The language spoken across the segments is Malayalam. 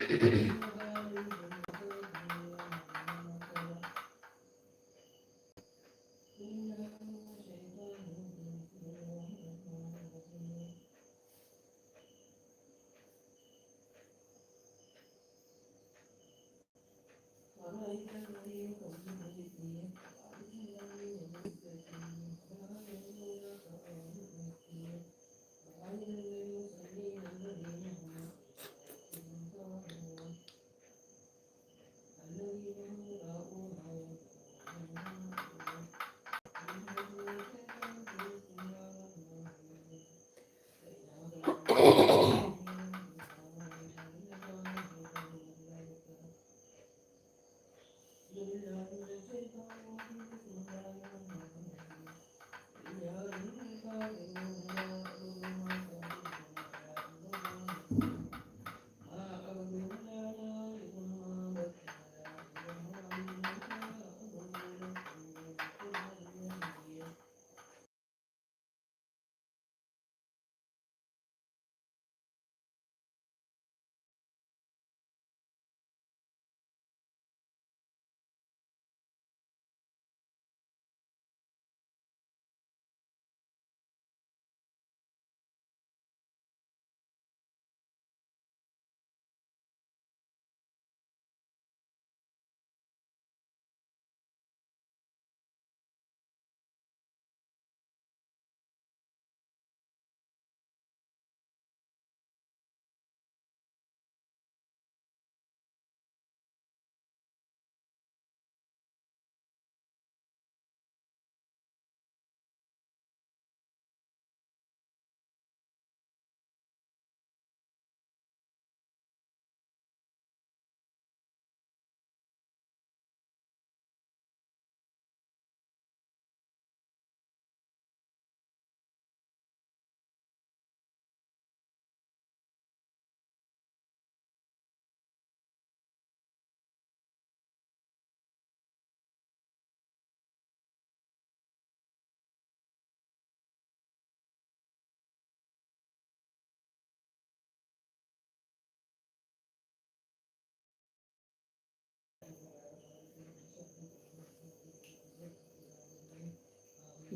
何?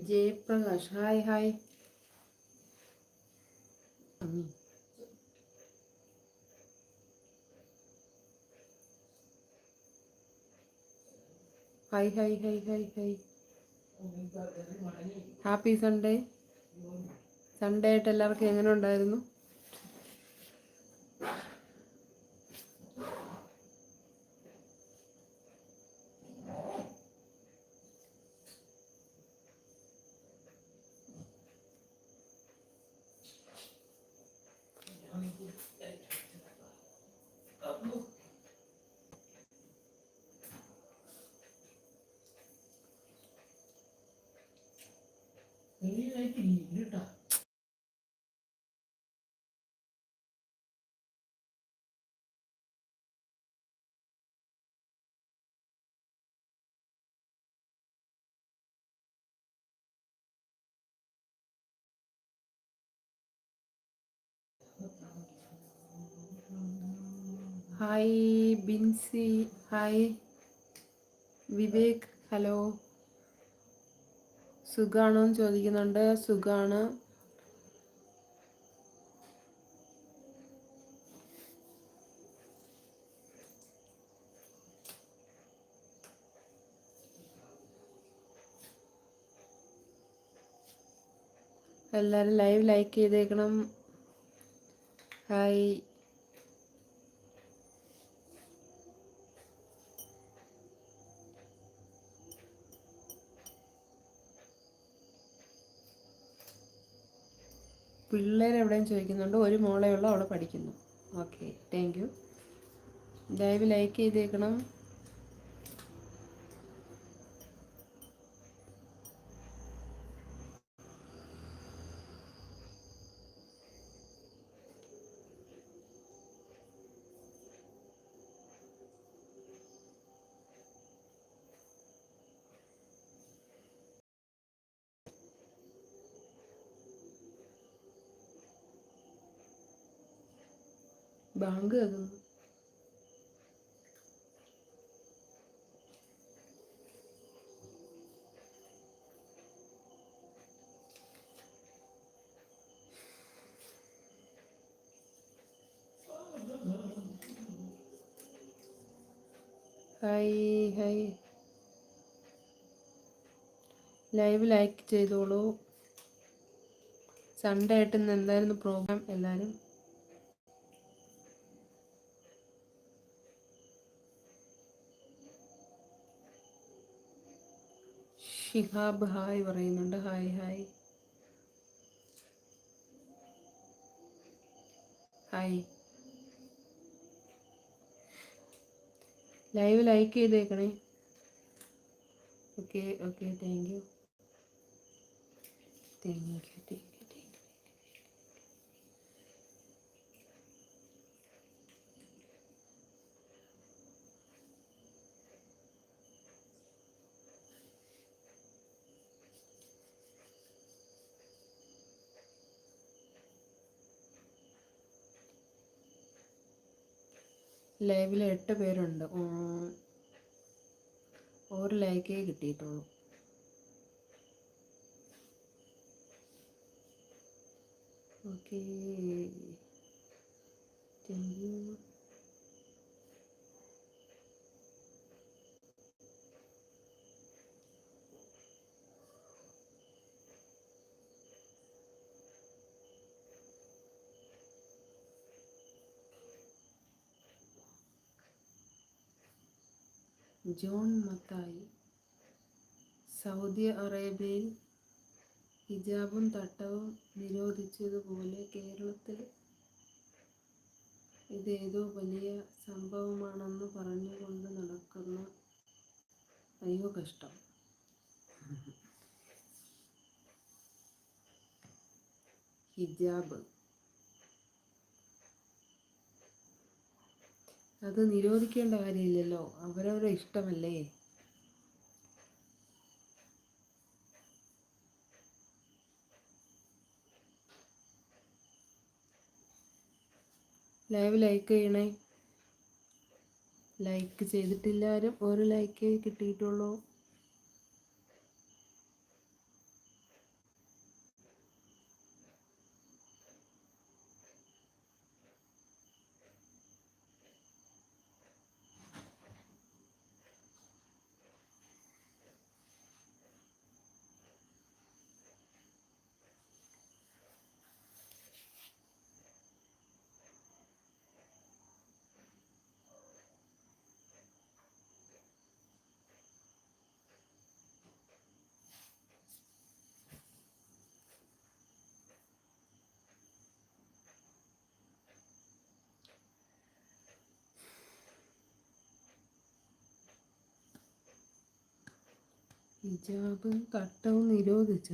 Jayaprakash. Hi hi. Hi hi hi hi hi. Happy Sunday. Sunday ആയിട്ട് എല്ലാവർക്കും എങ്ങനെ ഉണ്ടായിരുന്നു? Hi Binsy hi Vivek hello സുഖാണോ എന്ന് ചോദിക്കുന്നുണ്ട്. സുഖാണ്. എല്ലാവരും ലൈവ് ലൈക്ക് ചെയ്തേക്കണം. ഹായ്. പിള്ളേർ എവിടെയും ചോദിക്കുന്നുണ്ട്. ഒരു മോളേ ഉള്ളൂ അവൾ പഠിക്കുന്നു. ഓക്കെ താങ്ക് യു ദയവ് ലൈക്ക് ചെയ്തേക്കണം. ബാങ്ക് കേൾക്കുന്നു. ഹായ് ഹായ് ലൈവ് ലൈക്ക് ചെയ്തോളൂ. സൺഡേ ആയിട്ട് ഇന്ന് എന്തായിരുന്നു പ്രോഗ്രാം എല്ലാവരും ഷിഹാബ് ഹായ് പറയുന്നുണ്ട്. Hi hi. Hi. Live like ചെയ്തേക്കണേ. Okay okay thank you. Thank you thank you. ലൈവിൽ എട്ട് പേരുണ്ട്. ഒരു ലൈക്കേ കിട്ടിയിട്ടുള്ളൂ. Okay. Thank you John Mathai. Saudi അറേബ്യയിൽ ഹിജാബും തട്ടവും നിരോധിച്ചതുപോലെ കേരളത്തിൽ ഇതേതോ വലിയ സംഭവമാണെന്ന് പറഞ്ഞുകൊണ്ട് നടക്കുന്ന അയ്യോ കഷ്ടം. ഹിജാബ് അത് നിരോധിക്കേണ്ട കാര്യമില്ലല്ലോ. അവരവരുടെ ഇഷ്ടമല്ലേ? ലൈവ് ലൈക്ക് ചെയ്യണേ. ലൈക്ക് ചെയ്തിട്ടില്ല ആരും ഒരു ലൈക്ക് കിട്ടിയിട്ടുള്ളൂ. ഹിജാബും തട്ടവും നിരോധിച്ച.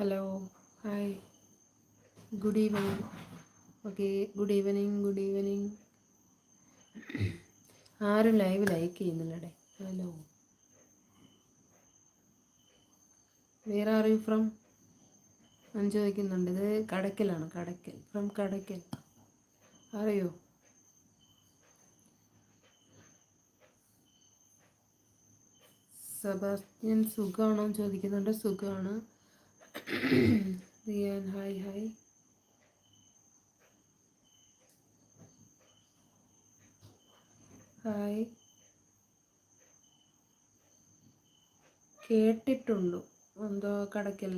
Hello hi. Good evening. Okay good evening good evening. ആരും live like ചെയ്യുന്നില്ലടേ. Hello. Where are you from ഞാൻ ചോദിക്കുന്നുണ്ട്. ഇത് കടക്കലാണ് കടക്കൽ. ഫ്രം കടക്കൽ. അറിയോ സെബാസ്റ്റ്യൻ സുഖമാണോ ചോദിക്കുന്നുണ്ട്. സുഖമാണ്. റിയാൻ ഹായ് ഹായ് ഹായ് കേട്ടിട്ടുണ്ടോ? എന്തോ കടക്കൽ.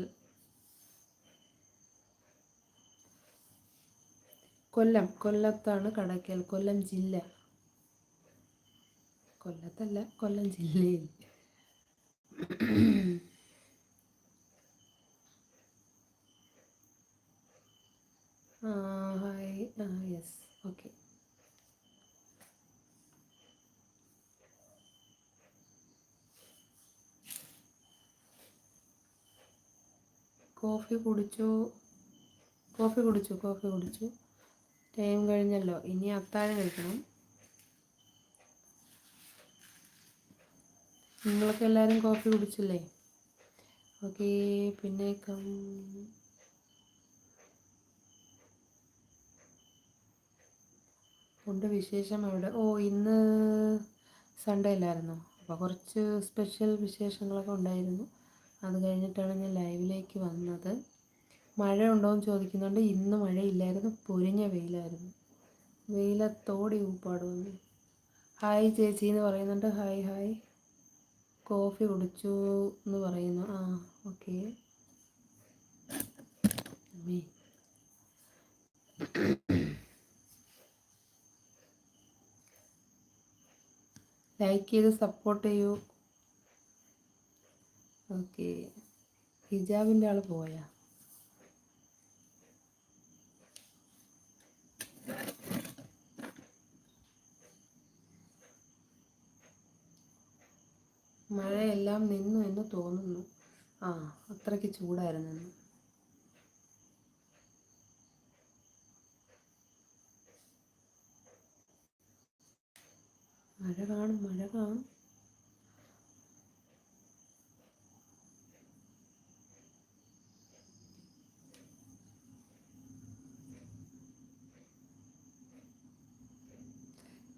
കൊല്ലം കൊല്ലത്താണ് കടക്കൽ. കൊല്ലം ജില്ല. കൊല്ലത്തല്ല കൊല്ലം ജില്ലയിൽ ഹായ് യെസ് ഓക്കെ കോഫി കുടിച്ചു. കോഫി കുടിച്ചു കോഫി കുടിച്ചു. ടൈം കഴിഞ്ഞല്ലോ. ഇനി അത്താഴം കഴിക്കണം. നിങ്ങളൊക്കെ എല്ലാവരും കോഫി കുടിച്ചില്ലേ? ഓക്കെ പിന്നെ കം ഉണ്ട് വിശേഷം എവിടെ ഓ ഇന്ന് സൺഡേ അല്ലായിരുന്നോ? അപ്പോൾ കുറച്ച് സ്പെഷ്യൽ വിശേഷങ്ങളൊക്കെ ഉണ്ടായിരുന്നു. അത് കഴിഞ്ഞിട്ടാണ് ഞാൻ ലൈവിലേക്ക് വന്നത്. മഴ ഉണ്ടോയെന്ന് ചോദിക്കുന്നുണ്ട് ഇന്ന് മഴയില്ലായിരുന്നു പൊരിഞ്ഞ വെയിലായിരുന്നു. വെയിലത്തോടി ഊപ്പാട് വന്നു. ഹായ് ചേച്ചി എന്ന് പറയുന്നുണ്ട്. ഹായ് ഹായ് കോഫി കുടിച്ചു എന്ന് പറയുന്നു. ആ ഓക്കെ ലൈക്ക് ചെയ്ത് സപ്പോർട്ട് ചെയ്യൂ. ഓക്കെ ഹിജാബിന്റെ ആൾ പോയാ? മഴയെല്ലാം നിന്നു എന്ന് തോന്നുന്നു. ആ അത്രയ്ക്ക് ചൂടായിരുന്നു മഴ കാണും മഴ കാണും.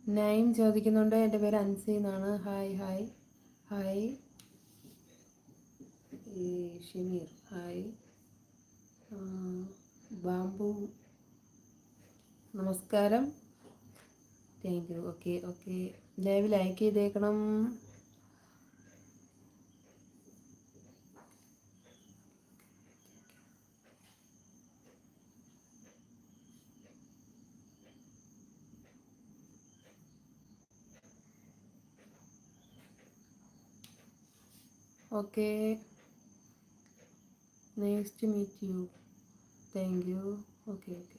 നൈം ചോദിക്കുന്നുണ്ട് എന്റെ പേര് അൻസി എന്നാണ്. Hi hi hi. Shameer hi. Bamboo. നമസ്കാരം. Thank you okay okay live like ചെയ്തേക്കണം. Okay next meet you thank you okay okay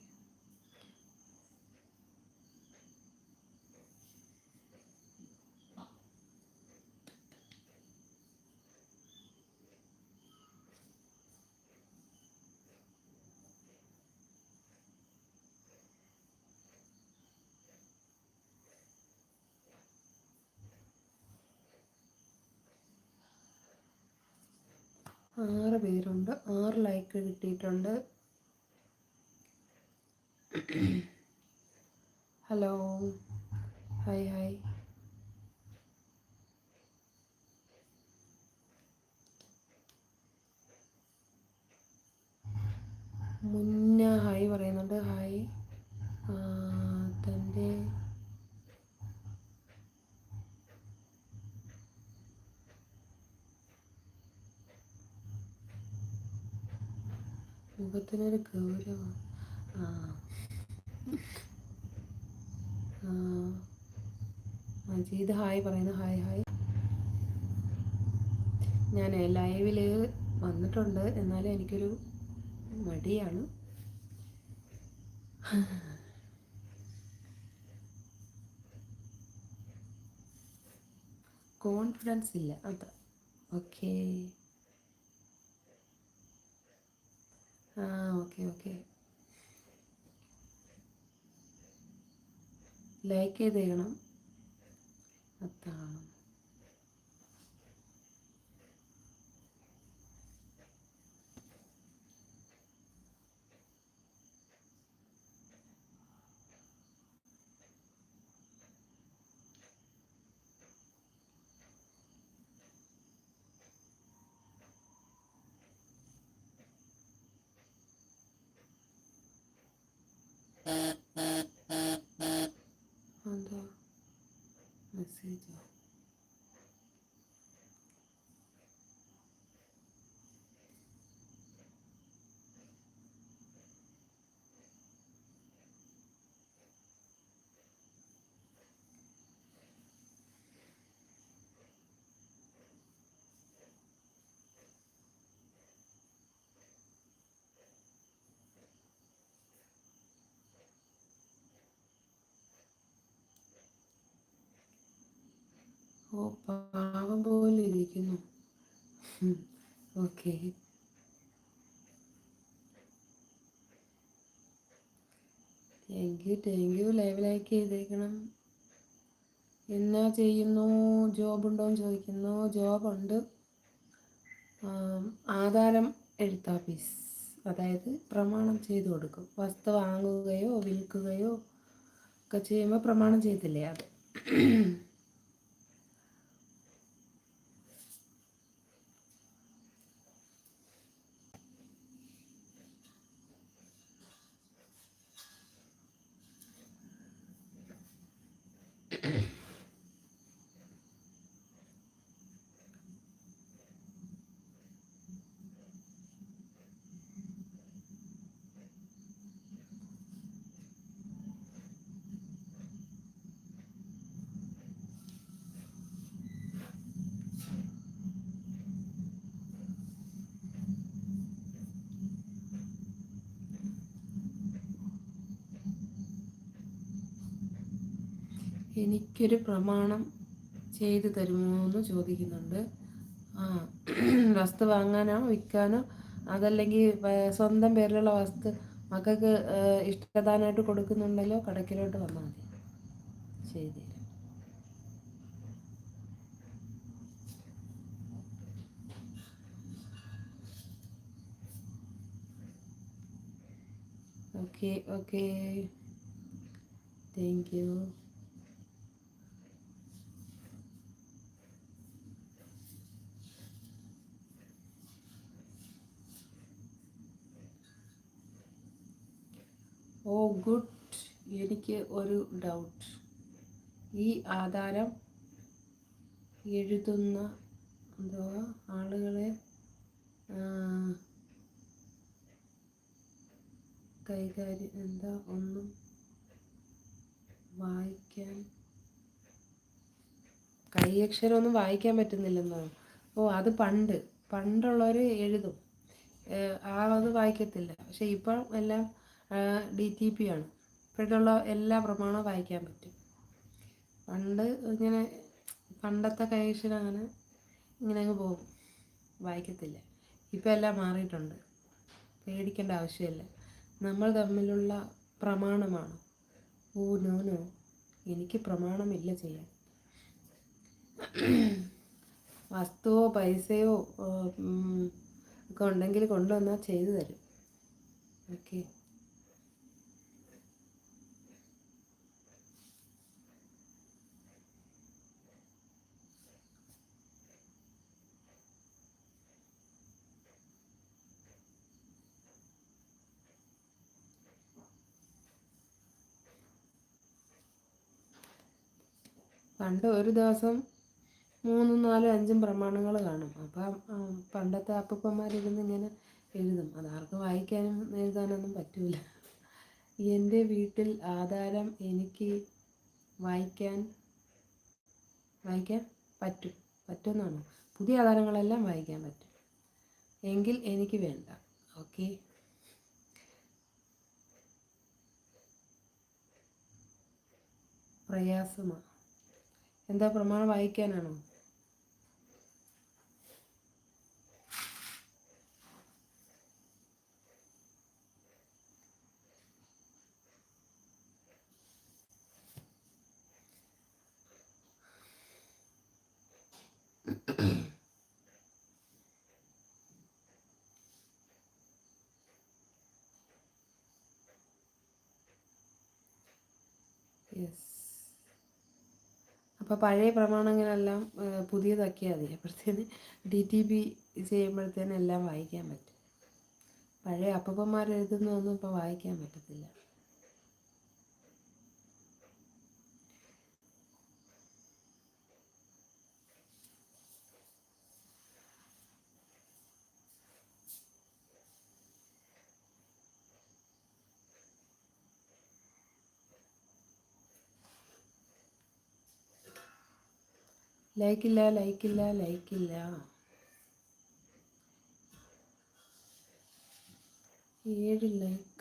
ആറ് പേരുണ്ട്. ആറ് ലൈക്ക് കിട്ടിയിട്ടുണ്ട്. Hello hi hi Munna hi പറയുന്നുണ്ട്. ഹായ് മുഖത്തിനൊരു ഗൗരവം. ആ. മജീദ് ഹായ് പറയുന്നു. Hi hi. ഞാൻ ലൈവിൽ വന്നിട്ടുണ്ട്. എന്നാലും എനിക്കൊരു മടിയാണ്. കോൺഫിഡൻസ് ഇല്ല. അത്ര ഓക്കേ. ആ ഓക്കെ ഓക്കെ. ലൈക്ക് ചെയ്ത് ചെയ്യണം. അതാണ് എന്താ മെസ്സേജോ ഓ പാവം പോലെ ഇരിക്കുന്നു. Okay. Thank you thank you live like ചെയ്തേക്കണം. എന്നാ ചെയ്യുന്നു? ജോബ് ജോബുണ്ടോയെന്ന് ചോദിക്കുന്നു. ജോബ് ഉണ്ട്. ആധാരം എഴുത്താഫീസ് അതായത് പ്രമാണം ചെയ്തു കൊടുക്കും. വസ്തു വാങ്ങുകയോ വിൽക്കുകയോ ഒക്കെ ചെയ്യുമ്പോൾ പ്രമാണം ചെയ്തില്ലേ അത്? എനിക്കൊരു പ്രമാണം ചെയ്തു തരുമോ എന്ന് ചോദിക്കുന്നുണ്ട്. ആ വസ്തു വാങ്ങാനോ വിൽക്കാനോ അതല്ലെങ്കിൽ സ്വന്തം പേരിലുള്ള വസ്തു മക്കൾക്ക് ഇഷ്ടദാനമായിട്ട് കൊടുക്കുന്നുണ്ടല്ലോ കടക്കിലോട്ട് വന്നാൽ മതി. ശരി okay okay. Thank you. Oh good. എനിക്ക് ഒരു ഡൗട്ട്. ഈ ആധാരം എഴുതുന്ന എന്തോ ആളുകളെ കൈകാര്യം എന്താ ഒന്നും വായിക്കാൻ കൈയക്ഷരമൊന്നും വായിക്കാൻ പറ്റുന്നില്ലെന്നോ? ഓ അത് പണ്ട്. പണ്ടുള്ളവർ എഴുതും. ആ അത് വായിക്കത്തില്ല. പക്ഷെ ഇപ്പം എല്ലാം ഡി ടി പി ആണ്. ഇപ്പോഴുള്ള എല്ലാ പ്രമാണവും വായിക്കാൻ പറ്റും. പണ്ട് ഇങ്ങനെ പണ്ടത്തെ കൈഷിൽ അങ്ങനെ ഇങ്ങനെ അങ്ങ് പോകും. വായിക്കത്തില്ല. ഇപ്പം എല്ലാം മാറിയിട്ടുണ്ട്. പേടിക്കേണ്ട ആവശ്യമില്ല. നമ്മൾ തമ്മിലുള്ള പ്രമാണമാണ്? ഓ നോ നോ. എനിക്ക് പ്രമാണമില്ല ചെയ്യാൻ. വസ്തുവോ പൈസയോ ഒക്കെ ഉണ്ടെങ്കിൽ കൊണ്ടുവന്നാൽ ചെയ്തു തരും. ഓക്കെ. പണ്ട് ഒരു ദിവസം മൂന്നും നാലും അഞ്ചും പ്രമാണങ്ങൾ കാണും. അപ്പം പണ്ടത്തെ അപ്പൂപ്പന്മാരിരുന്ന് ഇങ്ങനെ എഴുതും. അതാർക്കും വായിക്കാനും എഴുതാനൊന്നും പറ്റില്ല എന്റെ വീട്ടിൽ ആധാരം എനിക്ക് വായിക്കാൻ വായിക്കാൻ പറ്റും. പറ്റുമെന്നാണ്. പുതിയ ആധാരങ്ങളെല്ലാം വായിക്കാൻ പറ്റും. എങ്കിൽ എനിക്ക് വേണ്ട. ഓക്കെ? പ്രയാസമാണ് എന്താ പ്രമാണം വായിക്കാനാണോ? യെസ് അപ്പോൾ പഴയ പ്രമാണങ്ങളെല്ലാം പുതിയതാക്കിയാൽ മതി. അപ്പോഴത്തേന് ഡി ടി പി ചെയ്യുമ്പോഴത്തേനെല്ലാം വായിക്കാൻ പറ്റും. പഴയ അപ്പന്മാർ എഴുതുന്നതൊന്നും ഇപ്പോൾ വായിക്കാൻ പറ്റത്തില്ല. ലൈക്കില്ല ലൈക്കില്ല ലൈക്കില്ല. ഏഴ് ലൈക്ക്.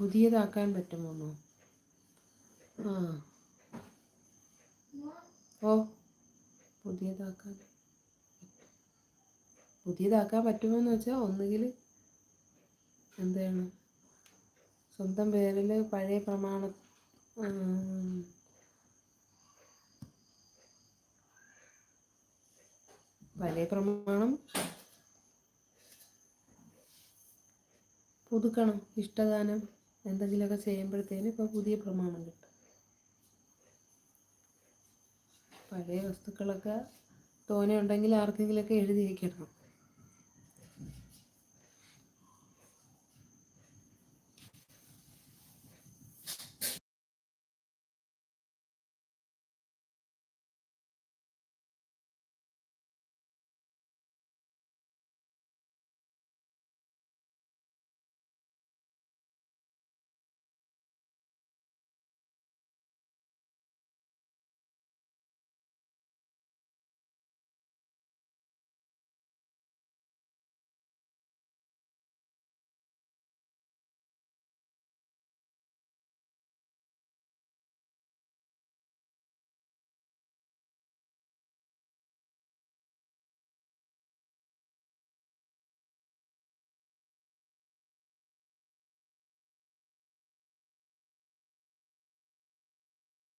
പുതിയതാക്കാൻ പറ്റുമോ ഓ പുതിയതാക്കാൻ. പുതിയതാക്കാൻ പറ്റുമോയെന്ന് വെച്ചാൽ ഒന്നുകിൽ എന്താണ് സ്വന്തം പേരിൽ പഴയ പ്രമാണ പഴയ പ്രമാണം പുതുക്കണം ഇഷ്ടദാനം എന്തെങ്കിലുമൊക്കെ ചെയ്യുമ്പോഴത്തേന് ഇപ്പോൾ പുതിയ പ്രമാണം കിട്ടും. പഴയ വസ്തുക്കളൊക്കെ തോനെ ഉണ്ടെങ്കിൽ ആർക്കെങ്കിലുമൊക്കെ എഴുതി വയ്ക്കണം